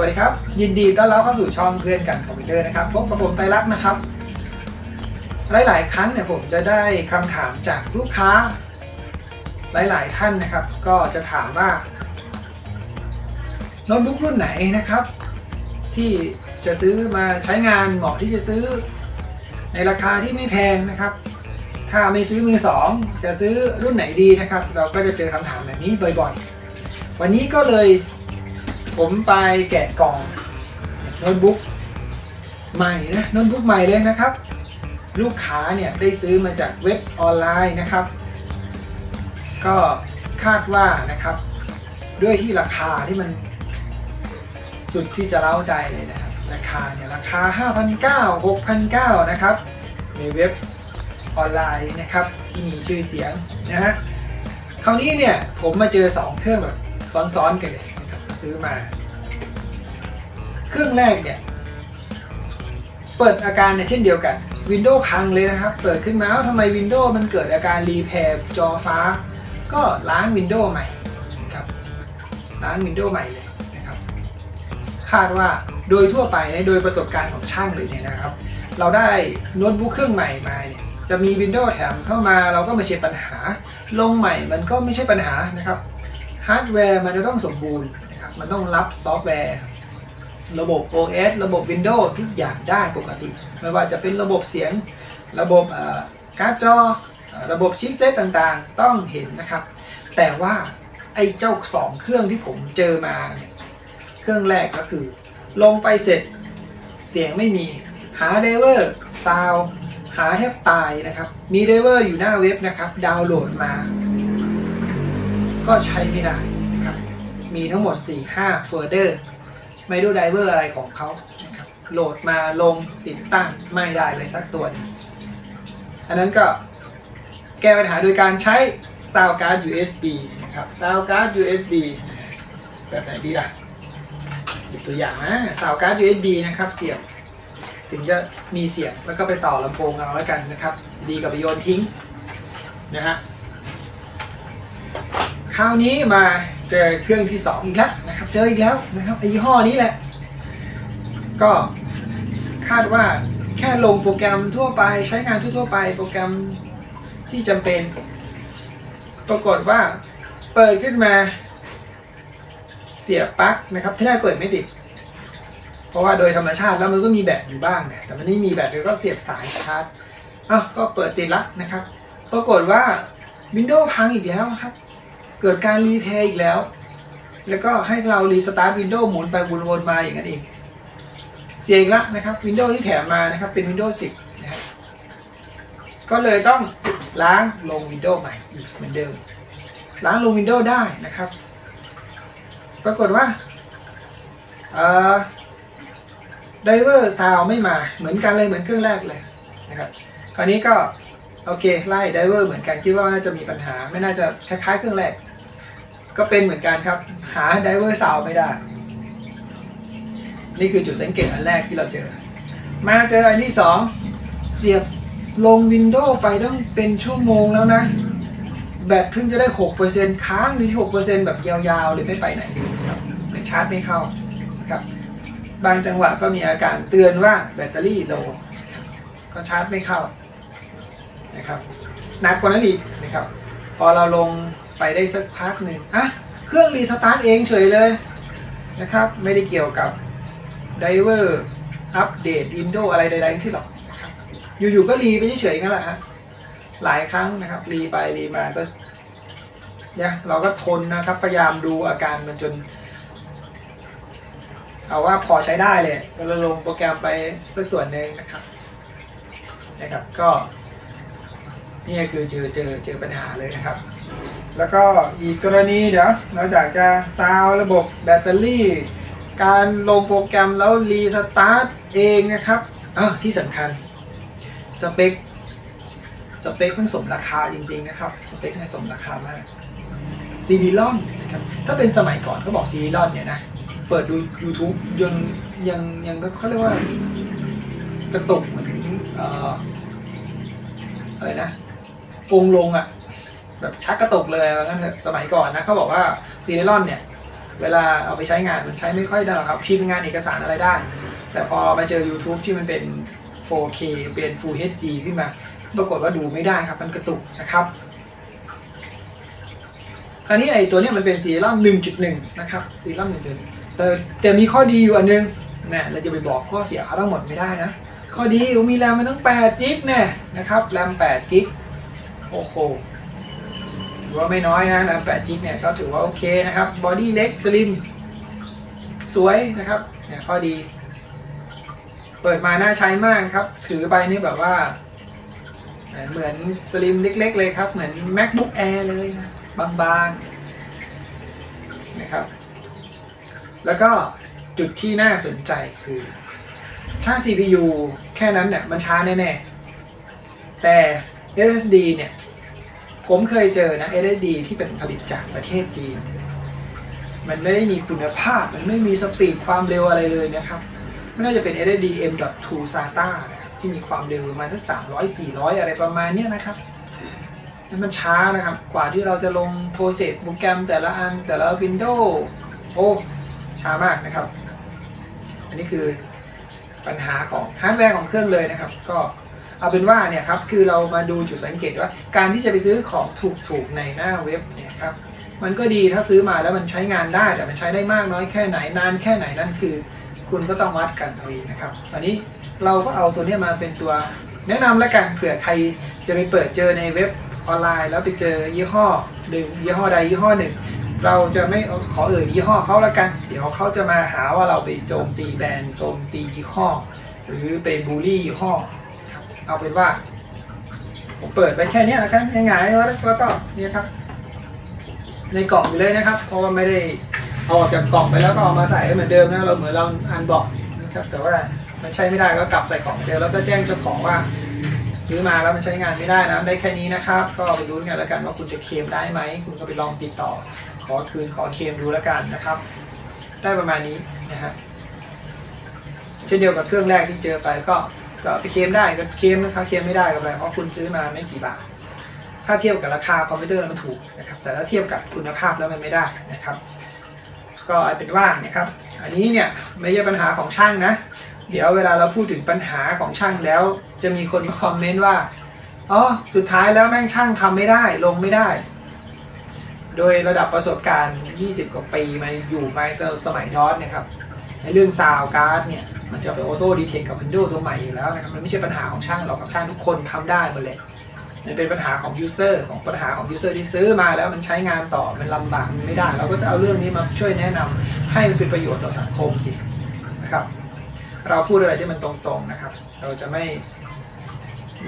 วัสดีครับ ยินดีต้อนรับเข้าสู่ช่องเพื่อนกันคอมพิวเตอร์นะครับพบกับผมไตรลักษณ์นะครับ หลาย ๆ ครั้งเนี่ยผมจะได้คำถามจากลูกค้า หลาย ๆ ท่านนะครับ ก็จะถามว่าโน้ตบุ๊กรุ่นไหนนะครับ ที่จะซื้อมาใช้งานเหมาะที่จะซื้อ ในราคาที่ไม่แพงนะครับ ถ้าไม่ซื้อมือสองจะซื้อรุ่นไหนดีนะครับ เราก็จะเจอคำถามแบบนี้บ่อย ๆ วันนี้ก็เลย ผมไปแกะกล่องโน้ตบุ๊กใหม่นะโน้ตบุ๊กใหม่เลยนะครับ ลูกค้าเนี่ยได้ซื้อมาจากเว็บออนไลน์นะครับ ก็คาดว่านะครับ ด้วยที่ราคาที่มันสุดที่จะเล้าใจเลยนะครับ ราคาเนี่ยราคา 5,900 6,900 นะครับ ในเว็บออนไลน์นะครับที่มีชื่อเสียงนะฮะคราวนี้เนี่ยผมมาเจอ 2 เครื่องแบบซ้อนๆกันเลย ซื้อมา เครื่องแรกเนี่ยเปิดอาการเนี่ยเช่นเดียวกัน Windows พังเลยนะครับ เปิดขึ้นมาว่าทำไม Windows มันเกิดอาการรีแพร์จอฟ้า ก็ล้าง Windows ใหม่ครับล้าง Windows ใหม่เลยนะครับ คาดว่าโดยทั่วไปนะโดยประสบการณ์ของช่างเลยเนี่ยนะครับ เราได้โน้ตบุ๊กเครื่องใหม่มาเนี่ยจะมี Windows แถมเข้ามาเราก็ม่ใช่ปัญหา ลงใหม่มันก็ไม่ใช่ปัญหานะครับฮาร์ดแวร์มันจะต้องสมบูรณ์ มันต้องรับซอฟต์แวร์ ระบบ OS ระบบ Windows ทุกอย่างได้ปกติ ไม่ว่าจะเป็นระบบเสียง ระบบการ์ดจอ ระบบชิปเซตต่างๆ ต้องเห็นนะครับ แต่ว่าไอ้เจ้าสองเครื่องที่ผมเจอมาเนี่ยเครื่องแรกก็คือ ลงไปเสร็จเสียงไม่มีหาเดเวอร์ซาวหาแทบตายนะครับ มีเดเวอร์อยู่หน้าเว็บนะครับ ดาวน์โหลดมา ก็ใช้ไม่ได้ มีทั้งหมด 4-5โฟลเดอร์ไม่ดูไดเวอร์อะไรของเขานะครับโหลดมาลงติดตั้งไม่ได้เลยสักตัวอันนั้นก็แก้ปัญหาโดยการใช้ Sound Card USB นะครับ Sound Card USB แบบไหนดีล่ะยิบตัวอย่างนะ Sound Card USB นะครับเสียบถึงจะมีเสียงแล้วก็ไปต่อลำโพงเอาแล้วกันนะครับ ดีกับไปโยนทิ้งนะฮะ คราวนี้มาเจอเครื่องที่2อีกแล้วนะครับ เจออีกแล้วนะครับไอยี่ห้อนี้แหละ ก็คาดว่าแค่ลงโปรแกรมทั่วไปใช้งานทั่วไปโปรแกรมที่จำเป็น ปรากฏว่าเปิดขึ้นมาเสียบปลั๊กนะครับ ที่แรกเปิดไม่ติด เพราะว่าโดยธรรมชาติแล้วมันก็มีแบตอยู่บ้างเนี่ยแต่มันไม่มีแบตเลยก็เสียบสายชาร์จอ้าวก็เปิดติดละนะครับ ปรากฏว่า Windows พังอีกแล้วครับ เกิดการรีเพย์อีกแล้ว แล้วก็ให้เรารีสตาร์ทวินโดว์หมุนไปวนๆมาอย่างนั้นเองเสียอีกแล้วนะครับวินโดว์ที่แถมมานะครับเป็น Windows 10นะครับก็เลยต้องล้างลง Windows ใหม่อีกเหมือนเดิม ล้างลง Windows ได้นะครับ ปรากฏว่าเอ่อไดเวอร์ซาวไม่มาเหมือนกันเลยเหมือนเครื่องแรกเลยนะครับคราวนี้ก็ โอเค ไล่ไดเวอร์เหมือนกันคิดว่าน่าจะมีปัญหาไม่น่าจะคล้ายๆเครื่องแรก ก็เป็นเหมือนกันครับ หาไดเวอร์ซาวไม่ได้ นี่คือจุดสังเกตอันแรกที่เราเจอ มาเจออันที่สองเสียบลงวินโดว์ไปต้องเป็นชั่วโมงแล้วนะ แบตเพิ่งจะได้ 6%ค้างอยู่ที่ 6%แบบยาวๆเลยไม่ไปไหนเลยครับเป็นชาร์จไม่เข้าครับบางจังหวะก็มีอาการเตือนว่าแบตเตอรี่โลก็ชาร์จไม่เข้า นะครับหนักกว่านั้นอีกนะครับพอเราลงไปได้สักพักหนึ่งอะเครื่องรีสตาร์ทเองเฉยเลยนะครับไม่ได้เกี่ยวกับไดเวอร์อัปเดตวินโดว์อะไรใดๆทั้งสิ้นหรอกอยู่ๆก็รีไปเฉยๆงั้นแหละฮะหลายครั้งนะครับรีไปรีมาก็เนี่ยเราก็ทนนะครับพยายามดูอาการมันจน เอาว่าพอใช้ได้เลยก็เราลงโปรแกรมไปสักส่วนหนึ่งนะครับนะครับก็ นี่คือเจอเจอเจอปัญหาเลยนะครับ แล้วก็อีกกรณีเดี๋ยวนอกจากจะซาวระบบแบตเตอรี่ การลงโปรแกรมแล้วรีสตาร์ทเองนะครับอะที่สำคัญสเปคสเปคมันสมราคาจริงๆนะครับ สเปคมันสมราคามากซีดีลอนนะครับถ้าเป็นสมัยก่อนก็บอกซีดีลอนเนี่ยนะเปิดดู YouTube ยังยังยังเขาเรียกว่ากระตุกเหมือนเอ่ออะไรนะ ปรุงลงอะแบบชักกระตุกเลยว่างั้นเถอะสมัยก่อนนะเขาบอกว่าซีเนลอนเนี่ยเวลาเอาไปใช้งานมันใช้ไม่ค่อยได้หรอกครับพิมพ์งานเอกสารอะไรได้ แต่พอมาเจอ YouTube ที่มันเป็น 4K เป็น Full HD ขึ้นมาปรากฏว่าดูไม่ได้ครับ มันกระตุกนะครับ คราวนี้ไอ้ตัวเนี้ยมันเป็นซีรั่ม1.1 นะครับซีรั่ม1.1แต่แต่มีข้อดีอยู่อันนึงนะเราจะไปบอกข้อเสียเขาทั้งหมดไม่ได้นะ ข้อดีมีแรมมันตั้ง8จิกแน่นะครับแรม8กิก โอ้โหว่าไม่น้อยนะแรม8จิกเนี่ยก็ถือว่าโอเคนะครับ บอดี้เล็กสลิม สวยนะครับเนี่ยข้อดี เปิดมาน่าใช้มากครับ ถือไปนี่แบบว่า เหมือนสลิมเล็ก ๆ เลยครับ เหมือน macbook air เลยนะบางๆนะครับ แล้วก็จุดที่น่าสนใจคือ ถ้า CPU แค่นั้นเนี่ยมันช้าแน่ ๆ แต่ SSD เนี่ย ผมเคยเจอนะ SSD ที่เป็นผลิตจากประเทศจีน มันไม่ได้มีคุณภาพ มันไม่มีสปีดความเร็วอะไรเลยนะครับไม่น่าจะเป็น SSD M.2 SATA นะครับที่มีความเร็วประมาณสัก300 400 อะไรประมาณเนี้ยนะครับมันช้านะครับ กว่าที่เราจะลงโปรเซสโปรแกรมแต่ละอันแต่ละวินโดว์โอ้ช้ามากนะครับ อันนี้คือปัญหาของฮาร์ดแวร์ของเครื่องเลยนะครับ ก็ เอาเป็นว่าเนี่ยครับคือเรามาดูจุดสังเกตว่า การที่จะไปซื้อของถูกๆในหน้าเว็บเนี่ยครับมันก็ดีถ้าซื้อมาแล้วมันใช้งานได้แต่มันใช้ได้มากน้อยแค่ไหนนานแค่ไหนนั่นคือ คุณก็ต้องวัดกันเอาเองนะครับตอนนี้เราก็เอาตัวนี้มาเป็นตัวแนะนำแล้วกันเผื่อใครจะไปเปิดเจอในเว็บออนไลน์ แล้วไปเจอยี่ห้อหนึ่งยี่ห้อใดยี่ห้อหนึ่ง เราจะไม่ขอเอ่ยยี่ห้อเขาแล้วกัน เดี๋ยวเขาจะมาหาว่าเราไปโจมตีแบรนด์โจมตียี่ห้อ หรือไปบูลลี่ยี่ห้อ เอาเป็นว่า ผมเปิดไปแค่นี้นะครับง่ายๆแล้วแล้วก็เนี่ยครับ ในกล่องอยู่เลยนะครับ เพราะว่าไม่ได้เอาออกจากกล่องไปแล้วก็เอามาใส่เหมือนเดิมนะเราเหมือนเราอันบอกนะครับ แต่ว่ามันใช้ไม่ได้ก็กลับใส่กล่องเหมือนเดิมแล้วก็แจ้งเจ้าของว่า ซื้อมาแล้วมันใช้งานไม่ได้นะได้แค่นี้นะครับ ก็ไปดูกันแล้วกันว่าคุณจะเคลมได้ไหมคุณก็ไปลองติดต่อ ขอคืนขอเคลมดูแล้วกันนะครับ ได้ประมาณนี้นะฮะเช่นเดียวกับเครื่องแรกที่เจอไปก็ ก็ไปเคลมได้ก็เคลมนะครับเคลมไม่ได้ก็ไม่เพราะคุณซื้อมาไม่กี่บาท ถ้าเทียบกับราคาคอมพิวเตอร์แล้วมันถูกนะครับ แต่ถ้าเทียบกับคุณภาพแล้วมันไม่ได้นะครับ ก็เอาเป็นว่านะครับ อันนี้เนี่ยไม่ใช่ปัญหาของช่างนะ เดี๋ยวเวลาเราพูดถึงปัญหาของช่างแล้ว จะมีคนมาคอมเมนต์ว่าอ๋อสุดท้ายแล้วแม่งช่างทำไม่ได้ลงไม่ได้ โดยระดับประสบการณ์ 20 กว่าปีมาอยู่มาตั้งสมัยดอสนี่ยครับ เรื่องซาวการ์ดเนี่ยมันจะเป็นออโต้ดีเทคกับ Windows ตัวใหม่อยู่แล้วนะครับมันไม่ใช่ปัญหาของช่างหรอกครับช่างทุกคนทำได้หมดเลยมันเป็นปัญหาของยูเซอร์ของปัญหาของยูเซอร์ที่ซื้อมาแล้วมันใช้งานต่อมันลำบากมันไม่ได้ เราก็จะเอาเรื่องนี้มาช่วยแนะนำให้มันเป็นประโยชน์ต่อสังคมดีนะครับ เราพูดอะไรที่มันตรงๆนะครับ เราจะไม่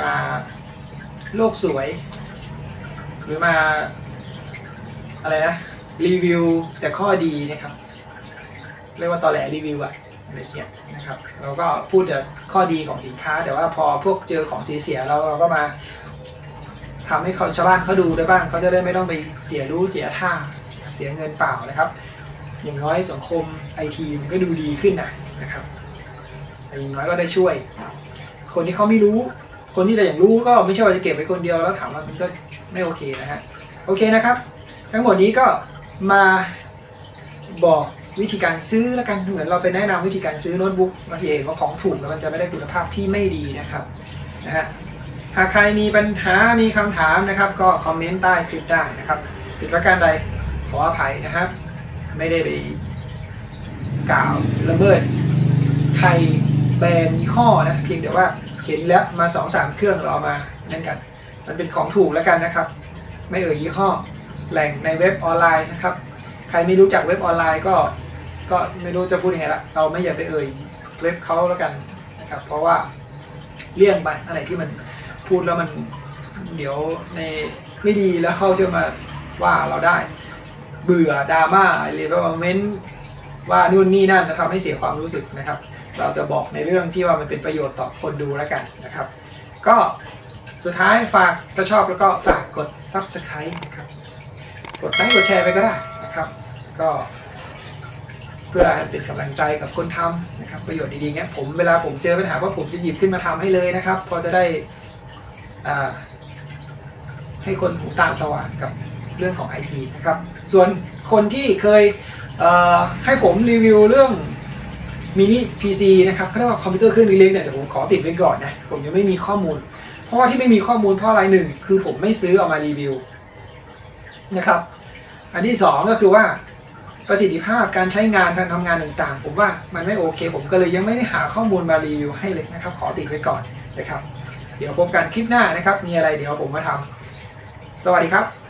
มาโลกสวย หรือมาอะไรนะรีวิวแต่ข้อดีนะครับ เรียกว่าตอแหลรีวิวอะอะไรเงี้ยนะครับเราก็พูดแต่ข้อดีของสินค้า แต่ว่าพอพวกเจอของเสียๆเราเราก็มาทำให้เขาชาวบ้านเขาดูได้บ้างเขาจะได้ไม่ต้องไปเสียรู้เสียท่าเสียเงินเปล่านะครับ อย่างน้อยสังคมไอทีมันก็ดูดีขึ้นนะนะครับอย่างน้อยก็ได้ช่วย คนที่เขาไม่รู้ คนที่แต่อย่างรู้ก็ไม่ใช่ว่าจะเก็บไว้คนเดียวแล้วถามว่ามันก็ไม่โอเคนะฮะโอเคนะครับ ทั้งหมดนี้ก็มาบอก วิธีการซื้อแล้วกันเหมือนเราไปแนะนำวิธีการซื้อโน้ตบุ๊กมาพี่เองว่าของถูกแล้วมันจะไม่ได้คุณภาพที่ไม่ดีนะครับนะฮะหากใครมีปัญหามีคำถามนะครับ ก็คอมเมนต์ใต้คลิปได้นะครับผิดประการใดขออภัยนะครับ ไม่ได้ไปกล่าวละเมิดใครแบรนด์ยี่ห้อนะเพียงแต่ว่าเห็นแล้วมาสองสามเครื่องเราเอามานั่นกัน มันเป็นของถูกแล้วกันนะครับ ไม่เอ่ยยี่ห้อแหล่งในเว็บออนไลน์นะครับ ใครไม่รู้จักเว็บออนไลน์ก็ ก็ไม่รู้จะพูดยังไงละเราไม่อยากไปเอ่ยเว็บเขาแล้วกันนะครับ เพราะว่าเลี่ยงไปอะไรที่มันพูดแล้วมันเดี๋ยวในไม่ดีแล้วเขาจะมาว่าเราได้ เบื่อดราม่าหรือว่าเม้นว่านู่นนี่นั่นนะทำให้เสียความรู้สึกนะครับ เราจะบอกในเรื่องที่ว่ามันเป็นประโยชน์ต่อคนดูแล้วกันนะครับ ก็สุดท้ายฝากถ้าชอบแล้วก็ฝากกด subscribe นะครับ กดไลค์กดแชร์ไปก็ได้นะครับ ก็ เพื่อให้เป็นกำลังใจกับคนทำนะครับ ประโยชน์ดีๆเงี้ยผมเวลาผมเจอปัญหาว่าผมจะหยิบขึ้นมาทำให้เลยนะครับ พอจะได้ให้คนหูตาสว่างกับเรื่องของไอทีนะครับ ส่วนคนที่เคยเให้ผมรีวิวเรื่องมินิ PC นะครับเขาเรียกว่าคอมพิวเตอร์เครื่องเล็กๆเนี่ยเดี๋ยวผมขอติดไว้ก่อนนะ ผมยังไม่มีข้อมูล เพราะว่าที่ไม่มีข้อมูลเพราะอะไรหนึ่งคือผมไม่ซื้อเอามารีวิวนะครับ อันที่สองก็คือว่า ประสิทธิภาพการใช้งานการทำงานต่างๆ ผมว่ามันไม่โอเค ผมก็เลยยังไม่ได้หาข้อมูลมารีวิวให้เลยนะครับ ขอติดไว้ก่อนนะครับ เดี๋ยวพบกันคลิปหน้านะครับ มีอะไรเดี๋ยวผมมาทำสวัสดีครับ